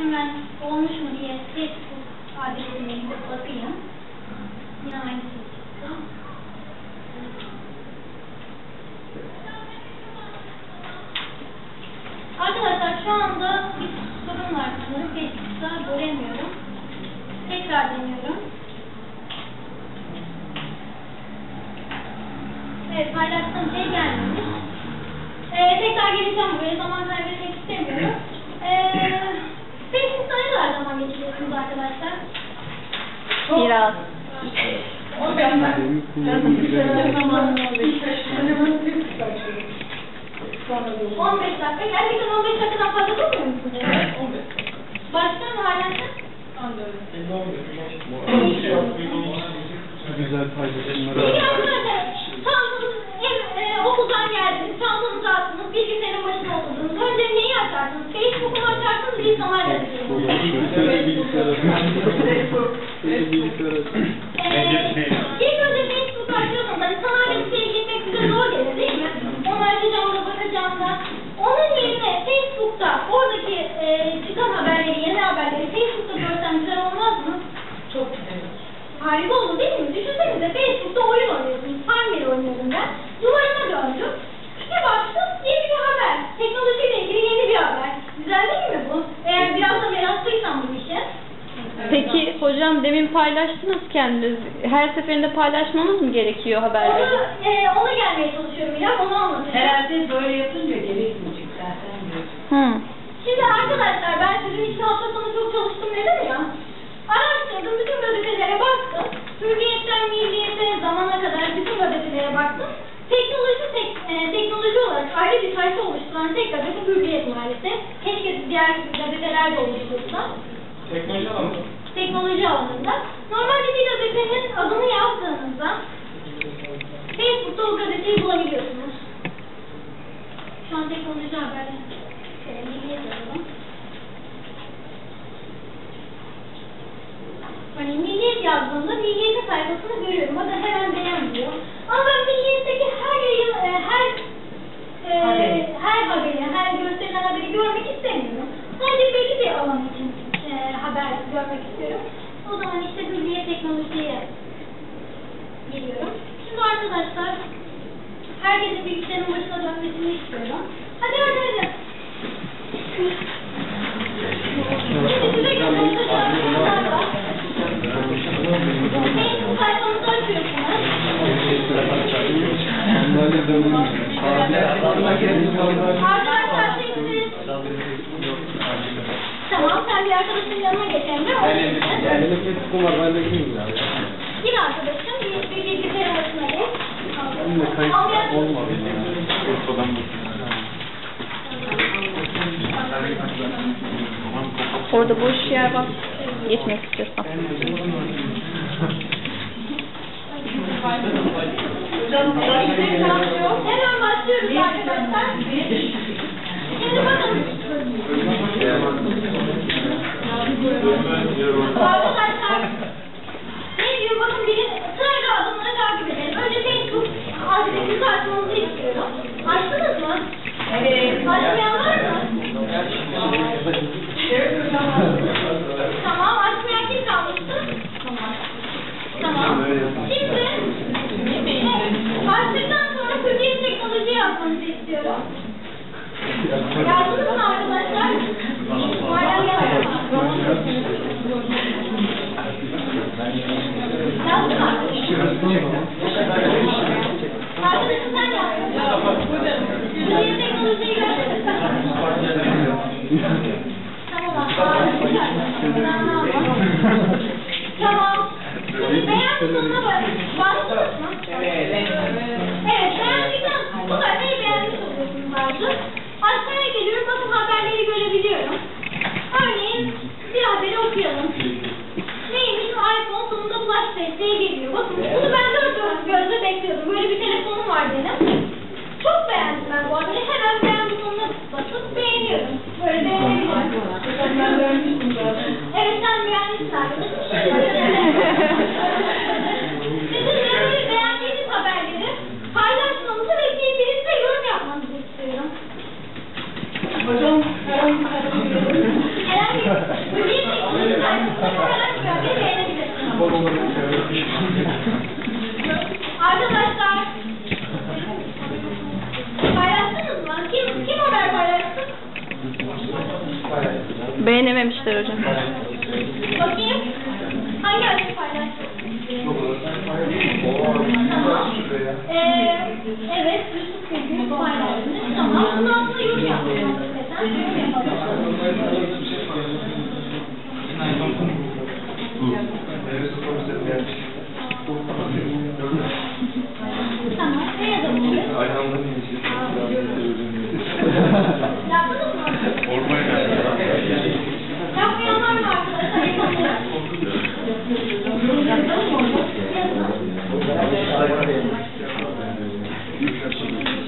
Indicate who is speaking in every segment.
Speaker 1: hemen olmuş mu diye Facebook adresine gidip bakayım. Yine aynı şey çıktı. Arkadaşlar şu anda bir sorun var sanırım. Facebook'ta göremiyorum. Tekrar deniyorum. Evet paylaştığım şey gelmemiş. Ee, tekrar geleceğim buraya. Zaman kaybetmek istemiyorum. Ee, arkadaşlar?
Speaker 2: Biraz.
Speaker 1: O zaman.
Speaker 3: Sonra
Speaker 1: 15 dakika. Gerçekten 15 dakikadan fazla durmuyor musunuz? Başka mı hala?
Speaker 4: Güzel paylaşımlar.
Speaker 1: Peki arkadaşlar, çantanız, ev, e, okuldan geldiniz, çantanızı attınız, bilgisayarın başına oturdunuz. Önce neyi açarsınız? Facebook'u mu açarsınız, bilgisayar açarsınız?
Speaker 4: Şöyle bilgisayar açın. Şöyle bilgisayar açın.
Speaker 1: Ee, ilk önce Facebook açıyorsanız, hani sanal siteye gitmek size zor gelir değil mi? Onu açacağım da bakacağım da. Onun yerine Facebook'ta oradaki e, çıkan haberleri, yeni haberleri Facebook'ta görsem güzel olmaz mı?
Speaker 3: Çok güzel.
Speaker 1: Harika olur değil mi? Düşünsenize Facebook'ta oyun oynuyorsunuz. Farmville oynuyorum ben. Duvarıma döndüm. Bir baktım yeni bir haber. Teknolojiyle ilgili yeni bir haber. Güzel değil mi bu? Eğer biraz da meraklıysan bu işe.
Speaker 2: Peki hocam demin paylaştınız kendiniz. Her seferinde paylaşmamız mı gerekiyor haberleri?
Speaker 1: Onu, e, ona gelmeye çalışıyorum İrem, onu anlatacağım.
Speaker 3: Herhalde böyle yapınca gerekmeyecek zaten.
Speaker 2: Hı.
Speaker 1: Şimdi arkadaşlar ben sizin için hafta sonu çok çalıştım dedim ya. Araştırdım, bütün gazetelere baktım. Hürriyetten milliyete zamana kadar bütün gazetelere baktım. Teknoloji tek, e, teknoloji olarak ayrı bir sayfa oluşturan tek gazete Hürriyet maalesef. Keşke diğer gazeteler de oluştursa.
Speaker 4: Teknoloji alanı.
Speaker 1: Teknoloji alanında. Normalde bir gazetenin adını yazdığınızda Facebook'ta o gazeteyi bulabiliyorsunuz. Şu an teknoloji haberleri. Şöyle milliyet yazalım. Hani milliyet yazdığımda milliyetin sayfasını görüyorum. O da hemen beğen diyor. Ama ben milliyetteki her yayın, e, her e,
Speaker 3: Haberi.
Speaker 1: her haberi, her gösterilen haberi görmek istemiyorum. Sadece belli bir alan için e, haber görmek istiyorum. O zaman işte milliye teknolojiye geliyorum. Şimdi arkadaşlar herkesin bilgisayarın başına dönmesini istiyorum. Hadi hadi hadi. Şimdi size göstereceğim şeyler var. Facebook sayfamızı açıyorsunuz. Arkadaşlar şimdi Tamam sen bir arkadaşın yanına geç Emre. O gitsin.
Speaker 4: Elimde kestim var ben de gideyim ya.
Speaker 1: Yine arkadaşım bir, bir bilgisayarın başına geç.
Speaker 4: Benim de
Speaker 1: ya.
Speaker 4: olmadı ya. Ortadan
Speaker 2: Orada boş yer var. Geçmek istiyorsan.
Speaker 1: Hemen başlıyoruz arkadaşlar. Şimdi bakın. Arkadaşlar ne diyor bakın bir sırayla adımları takip edelim. Önce Facebook adresinizi açmanızı istiyorum. Açtınız mı?
Speaker 3: Evet.
Speaker 1: Açmayan var mı? Tamam açmayan kim kalmıştı? Tamam. Şimdi başlıktan sonra Hürriyet Teknoloji yazmanızı istiyorum. Yazdınız mı arkadaşlar? Hala gelmedi. Yazdın mı? Arkadaşım sen yazdın. Hürriyet Teknoloji'yi gördünüz mü? Tamam. harika. Tamam. Şimdi beğen butonuna bas- bastınız mı?
Speaker 3: Evet.
Speaker 1: Evet, beğendikten sonra neyi beğenmiş oluyorsunuz artık? Aşağıya geliyorum, bakın haberleri görebiliyorum. Örneğin bir haberi okuyalım. Neymiş? iPhone sonunda Flash desteği geliyor. Bakın bunu ben dört dört gözle bekliyordum. Böyle bir telefonum var benim. Çok beğendim ben bu haberi. Hemen beğen butonuna basıp beğeniyorum. Böyle beğenebilirim.
Speaker 3: Ben görmüştüm zaten.
Speaker 1: Evet sen beğenmişsin arkadaşım. Sizin de böyle beğendiğiniz haberleri paylaşmanızı ve birbirinizle yorum yapmanızı istiyorum.
Speaker 3: Hocam herhangi bir
Speaker 1: Herhangi
Speaker 2: Beğenememişler hocam.
Speaker 1: Bakayım. Hangi haberi paylaştın? Ee, evet, Yusuf Bey'in paylaştınız. Tamam. Bunun altına yorum. Hakikaten. Yorum yapalım. Tamam. Ne yazalım? Yaptınız mı? Yapmayanlar mı arkadaşlar? Şimdi sorular başlığımızda Evet, şimdi onun altına yorum yapabilirsin. Şimdi arkadaşlar, örneğin ben de bir haber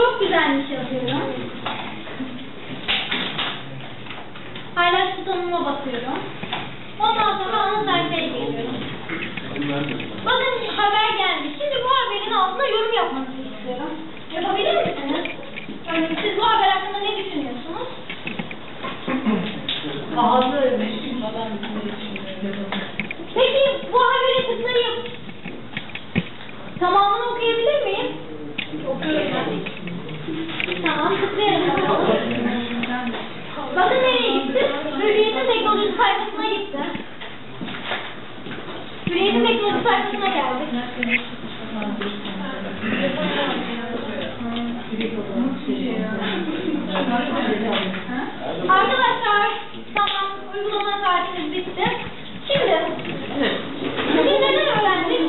Speaker 1: Çok güzelmiş yazıyorum. Paylaş butonuna basıyorum. Ondan sonra ana sayfaya geliyorum. Bakın haber gelmiş. Şimdi bu haberin altına yorum yapmanızı Arkadaşlar tamam uygulama saatimiz bitti. Şimdi bugün neden öğrendik?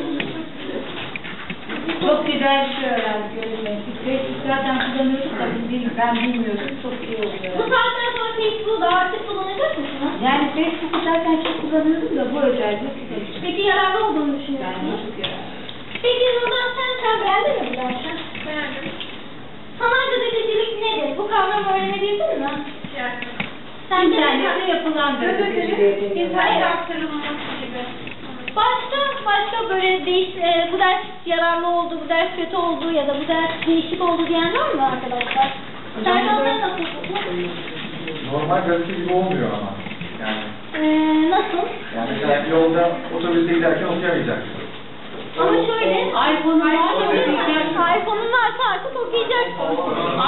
Speaker 3: Çok güzel bir şey öğrendik. Facebook zaten kullanıyoruz da biz bil- ben bilmiyordum. Çok iyi
Speaker 1: Bu
Speaker 3: oluyor.
Speaker 1: saatten sonra Facebook'u da artık kullanacak mısınız?
Speaker 3: Yani Facebook'u zaten çok kullanıyordum da bu özellik.
Speaker 1: Peki yararlı olduğunu
Speaker 3: Yani
Speaker 1: düşünüyorsunuz?
Speaker 3: çok yararlı.
Speaker 1: Peki Nurdan sen sen beğendin mi bu dersi? Beğendim. Sanal gazetecilik nedir? Bu kavramı öğrenebildin mi? Yani. Sen
Speaker 3: İnternette yapılan gazeteciliğe deniyor.
Speaker 1: Hayır aktarılması gibi. Başka başka böyle değiş, e, bu ders yararlı oldu, bu ders kötü oldu ya da bu ders değişik oldu diyen var mı arkadaşlar? Sen onları nasıl buldun?
Speaker 4: Normal gazete gibi olmuyor ama. Yani,
Speaker 1: Ee, nasıl?
Speaker 4: yani mesela yolda otobüste giderken okuyamayacaksın.
Speaker 1: Ama şöyle,
Speaker 3: iPhone'un varsa
Speaker 1: iPhone'un varsa artık okuyacaksın.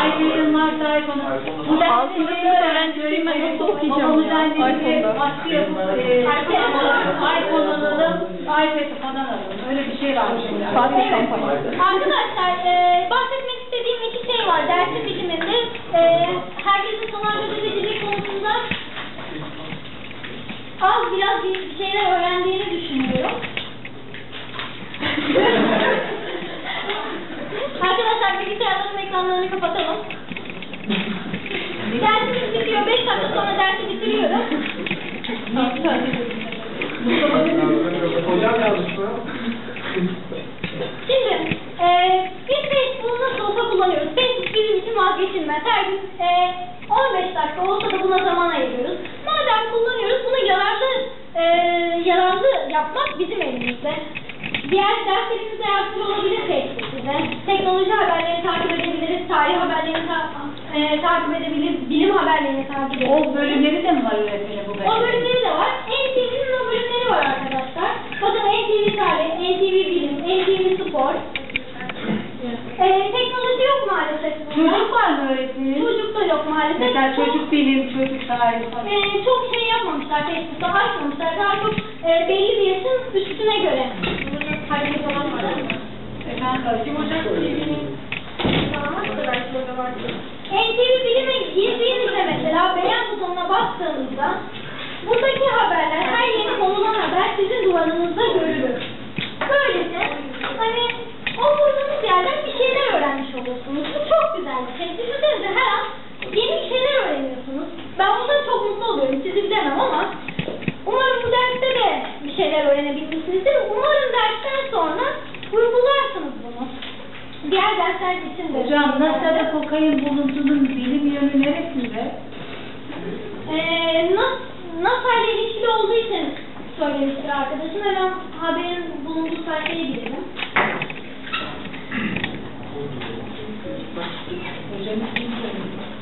Speaker 3: iPad'in varsa iPhone'un. Bu
Speaker 2: Altıncı sınıf öğrencisiyim ben nasıl okuyacağım ya iPhone'da?
Speaker 3: baskı yapıp e, iPhone alalım, iPad'i falan alalım. Öyle bir şey var şimdi.
Speaker 2: Fatih kampanyası.
Speaker 1: Arkadaşlar, e, bahsetmek istediğim iki şey var dersin bitiminde. E, herkesin sanal gazetecilik konusunda az biraz bir şeyler öğrendiğini düşünüyorum. Arkadaşlar bilgisayarların ekranlarını kapatalım. Dersimiz bitiyor. 5 dakika sonra dersi bitiriyorum.
Speaker 4: Hocam yazmış mı?
Speaker 1: Şimdi e, biz Facebook'u nasıl olsa kullanıyoruz. Facebook bizim için vazgeçilmez. Her gün e, 15 dakika olsa da buna zaman ayırıyoruz. Madem kullanıyoruz bunu yararlı e, yararlı yapmak bizim elimizde. Diğer derslerimizde yardımcı olabilir Facebook bize. Teknoloji haberlerini takip edebiliriz, tarih haberlerini ta- e, takip edebiliriz, bilim haberlerini takip.
Speaker 3: O bölümleri de mi var öğretmenim bu
Speaker 1: O bölümleri de var. NTV'nin o bölümleri var arkadaşlar. Bakın NTV Tarih, NTV Bilim, NTV Spor. Ee, teknoloji yok maalesef. bunda.
Speaker 3: Çocuk var mı öğretmenim?
Speaker 1: Çocuk da yok maalesef.
Speaker 3: Mesela
Speaker 1: Çok-
Speaker 3: çocuk bilim, çocuk tarihi falan.
Speaker 1: Ee, çok şey yapmamışlar Facebook'ta açmamışlar. Daha çok e, belli bir yaşın üstüne göre. hareket olan var.
Speaker 3: Efendim hocam.
Speaker 1: NTV Bilim'e girdiğinizde mesela beğen butonuna bastığınızda buradaki haberler, her yeni konulan haber duvarınızda görülür. Böylece hani oturduğunuz yerden bir şeyler öğrenmiş oluyorsunuz. Bu çok güzel bir şey. Düşünsenize her an yeni bir şeyler öğreniyorsunuz. Ben bundan çok mutlu oluyorum. Sizi bilemem ama umarım bu derste de bir şeyler öğrenebilmişsinizdir. Umarım dersten sonra uygularsınız bunu. Diğer dersler için de.
Speaker 3: Hocam NASA'da kokain buluntunun bilim yönü neresinde?
Speaker 1: Ee, NAS, NASA söylemiştir arkadaşım. Hemen haberin bulunduğu sayfaya girelim.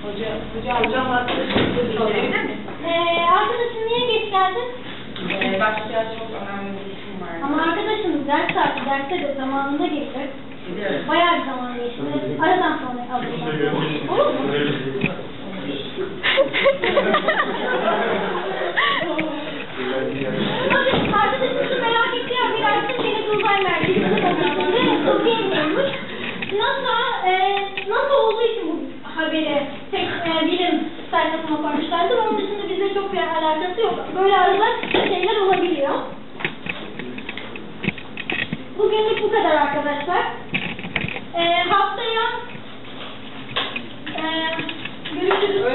Speaker 3: Hoca, hoca, hocam arkadaşım söyleyebilir mi?
Speaker 1: Ee, arkadaşım niye geç geldin?
Speaker 3: Ee, başka çok önemli bir işim var.
Speaker 1: Ama arkadaşımız ders saati, derste de zamanında gelir. Bayağı bir zaman geçti. Aradan sonra alacağım. Olur mu? Bakın arkadaşımızın merak ettiği bir açtı seni uzay merkezine bakıyorsun. Ve nasıl bilmiyormuş. NASA, e, NASA olduğu için bu haberi tek e, bilim sayfasına koymuşlardır. Onun dışında bizde çok bir alakası yok. Böyle arada şeyler olabiliyor. Bugünlük bu kadar arkadaşlar. E, haftaya e, görüşürüz.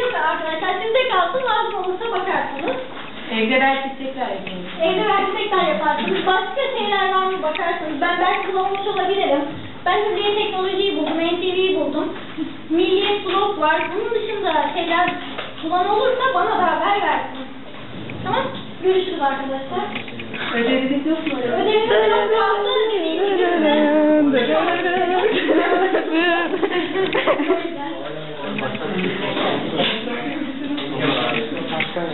Speaker 1: Yok arkadaşlar sizde kalsın lazım olursa bakarsınız.
Speaker 3: Evde belki tekrar yapalım.
Speaker 1: Evde belki tekrar yaparsınız. Başka şeyler var mı bakarsınız. Ben belki kullanmış olabilirim. Ben Hürriye Teknolojiyi buldum, NTV'yi buldum. Milliyet Blog var. Bunun dışında şeyler bulan olursa bana da haber versin. Tamam? Görüşürüz arkadaşlar. Ödevini diyorsun öyle. Ödevini yaptın.